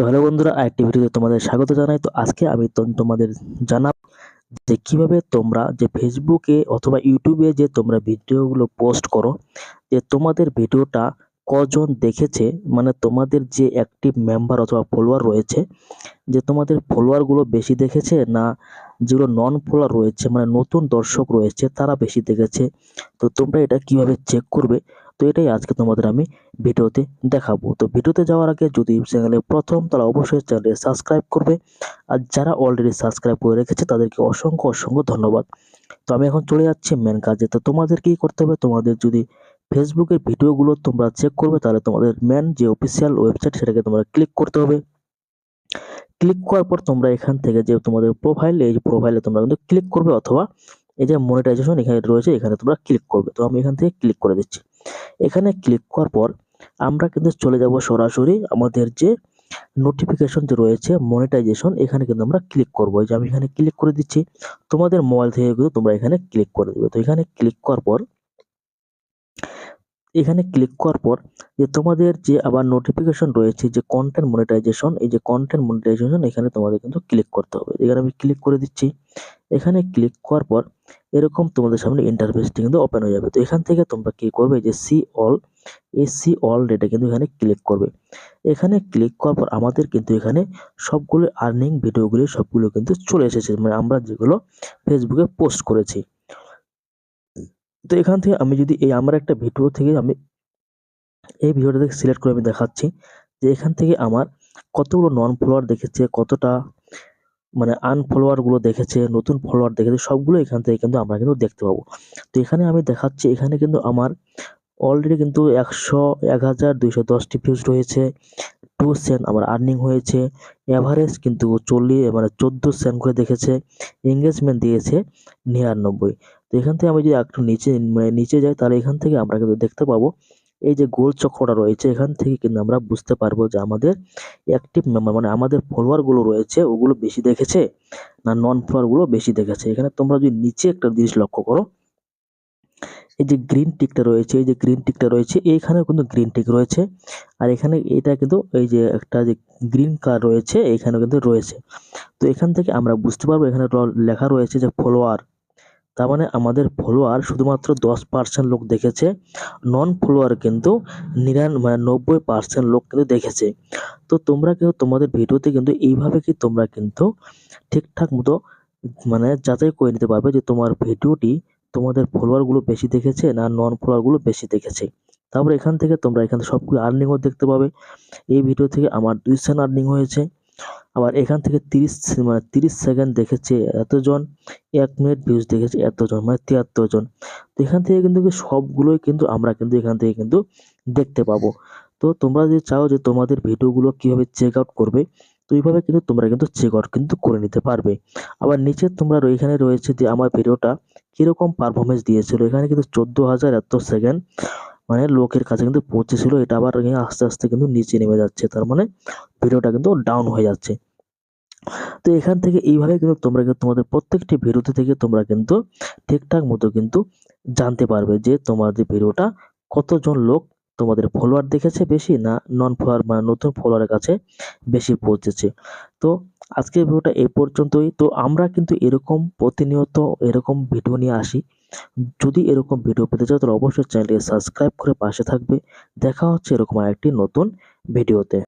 তো হ্যালো বন্ধুরা, আরেকটি ভিডিওতে তোমাদের স্বাগত জানাই। তো আজকে আমি তোমাদের জানাব যে কীভাবে তোমরা যে ফেসবুকে অথবা ইউটিউবে যে তোমরা ভিডিওগুলো পোস্ট করো, যে তোমাদের ভিডিওটা কজন দেখেছে মানে তোমাদের যে অ্যাক্টিভ মেম্বার অথবা ফলোয়ার রয়েছে, যে তোমাদের ফলোয়ারগুলো বেশি দেখেছে না যেগুলো নন ফলোয়ার রয়েছে মানে নতুন দর্শক রয়েছে, তারা বেশি দেখেছে। তো তোমরা এটা কীভাবে চেক করবে? তো এটাই আজকে তোমাদের আমি ভিডিওতে দেখাবো। তো ভিডিওতে যাওয়ার আগে যদি চ্যানেলে প্রথম তারা অবশ্যই চ্যানেলে সাবস্ক্রাইব করবে। আর যারা অলরেডি সাবস্ক্রাইব করে রেখেছে, তাদেরকে অসংখ্য অসংখ্য ধন্যবাদ। তো আমি এখন চলে যাচ্ছি মেন কাজে। তো তোমাদের কি করতে হবে? তোমাদের যদি ফেসবুকের ভিডিওগুলো তোমরা চেক করবে, তাহলে তোমাদের মেন যে অফিসিয়াল ওয়েবসাইট সেটাকে তোমরা ক্লিক করতে হবে। ক্লিক করার পর তোমরা এখান থেকে যে তোমাদের প্রোফাইল এই প্রোফাইলে তোমরা কিন্তু ক্লিক করবে, অথবা এই যে মনিটাইজেশন এখানে রয়েছে, এখানে তোমরা ক্লিক করবে। তো আমি এখান থেকে ক্লিক করে দিচ্ছি। এখানে ক্লিক করার পর আমরা কিন্তু চলে যাব সরাসরি আমাদের যে নোটিফিকেশন যে রয়েছে মনিটাইজেশন এখানে কিন্তু আমরা ক্লিক করব। এই যে আমি এখানে ক্লিক করে দিচ্ছি, তোমাদের মোবাইল থেকে কিন্তু তোমরা এখানে ক্লিক করে দিবে। তো এখানে ক্লিক করার পর, এখানে ক্লিক করার পর যে তোমাদের যে আবার নোটিফিকেশন রয়েছে যে কন্টেন্ট মনিটাইজেশন এই যে কন্টেন্ট মনিটাইজেশন এখানে তোমাদের কিন্তু ক্লিক করতে হবে। এখানে আমি ক্লিক করে দিচ্ছি। এখানে ক্লিক করার পর এরকম তোমাদের সামনে ইন্টারফেসটি কিন্তু ওপেন হয়ে যাবে। তো এখান থেকে তোমরা কি করবে যে সি অল এই সি অল ডেটা কিন্তু এখানে ক্লিক করবে। এখানে ক্লিক করার পর আমাদের কিন্তু এখানে সবগুলো আর্নিং ভিডিওগুলি সবগুলো কিন্তু চলে এসেছে। মানে আমরা যেগুলো ফেসবুকে পোস্ট করেছি। তো এখান থেকে আমি যদি এই আমার একটা ভিডিও থেকে আমি এই ভিডিওটা থেকে সিলেক্ট করে আমি দেখাচ্ছি যে এখান থেকে আমার কতগুলো নন ফলোয়ার দেখেছে, কতটা মানে আনফলোয়ারগুলো দেখেছে, নতুন ফলোয়ার দেখেছে, সবগুলো এখান থেকে কিন্তু আমরা কিন্তু দেখতে পাবো। তো এখানে আমি দেখাচ্ছি, এখানে কিন্তু আমার অলরেডি কিন্তু একশো, এক হাজার দুইশো দশটি ভিউজ রয়েছে। টু সেন্ট আমার আর্নিং হয়েছে। অ্যাভারেজ কিন্তু চল্লিশ মানে চোদ্দ সেন্ট করে দেখেছে। এঙ্গেজমেন্ট দিয়েছে নিরানব্বই। তো এখান থেকে আমি যদি একটু নিচে মানে নিচে যাই, তাহলে এখান থেকে আমরা কিন্তু দেখতে পাবো এই যে গোল চক্রটা রয়েছে, এখান থেকে কিন্তু আমরা বুঝতে পারব যে আমাদের অ্যাক্টিভ মেম্বার মানে আমাদের ফলোয়ারগুলো রয়েছে, ওগুলো বেশি দেখেছে না নন ফলোয়ারগুলো বেশি দেখেছে? এখানে তোমরা যদি নিচে একটা জিনিস লক্ষ্য করো, এই যে গ্রিন টিকটা রয়েছে, এই যে গ্রিন টিকটা রয়েছে, এইখানেও কিন্তু গ্রিন টিক রয়েছে। আর এখানে এটা কিন্তু এই যে একটা যে গ্রিন কালার রয়েছে এখানে কিন্তু রয়েছে। তো এখান থেকে আমরা বুঝতে পারব, এখানে লেখা রয়েছে যে ফলোয়ার তার মানে আমাদের ফলোয়ার শুধুমাত্র দশ পার্সেন্ট লোক দেখেছে নন ফলোয়ার কিন্তু নিরান মানে নব্বই পার্সেন্ট লোক কিন্তু দেখেছে। তো তোমরা কিন্তু তোমাদের ভিডিওতে কিন্তু এইভাবে কি তোমরা কিন্তু ঠিকঠাক মতো মানে যাচাই করে নিতে পারবে যে তোমার ভিডিওটি তোমাদের ফলোয়ারগুলো বেশি দেখেছে না নন ফলোয়ারগুলো বেশি দেখেছে। তারপর এখান থেকে তোমরা এখানে সবগুলো আর্নিংও দেখতে পাবে। এই ভিডিও থেকে আমার দুই সেন্ট আর্নিং হয়েছে। আবার এখান থেকে তিরিশ মানে তিরিশ সেকেন্ড দেখেছে এতজন, এক মিনিট ভিউজ দেখেছে এতজন মানে তিয়াত্তর জন। তো এখান থেকে কিন্তু সবগুলোই কিন্তু আমরা কিন্তু এখান থেকে কিন্তু দেখতে পাবো। তো তোমরা যদি চাও যে তোমাদের ভিডিওগুলো কীভাবে চেক আউট করবে, তো এইভাবে কিন্তু তোমরা কিন্তু চেক আউট কিন্তু করে নিতে পারবে। আবার নিচে তোমরা এখানে রয়েছে যে আমার ভিডিওটা কীরকম পারফরমেন্স দিয়েছিল। এখানে কিন্তু চোদ্দ হাজার এত সেকেন্ড মানে লোকের কাছে কিন্তু পৌঁছেছিল, এটা আবার আস্তে আস্তে কিন্তু নিচে নেমে যাচ্ছে। তার মানে ভিডিওটা কিন্তু ডাউন হয়ে যাচ্ছে। তো এখান থেকে এইভাবে কিন্তু তোমরা কিন্তু তোমাদের প্রত্যেকটি ভিডিওতে থেকে তোমরা কিন্তু ঠিকঠাক মতো কিন্তু জানতে পারবে যে তোমাদের ভিডিওটা কতজন লোক তোমাদের ফলোয়ার দেখেছে বেশি না নন ফলোয়ার মানে নতুন ফলোয়ারের কাছে বেশি পৌঁছেছে। তো আজকের ভিডিওটা এই পর্যন্তই। তো আমরা কিন্তু এরকম প্রতিনিয়ত এরকম ভিডিও নিয়ে আসি। যদি এরকম ভিডিও পেতে চাও, তাহলে অবশ্যই চ্যানেলটি সাবস্ক্রাইব করে পাশে থাকবে। দেখা হচ্ছে এরকম আরেকটি নতুন ভিডিওতে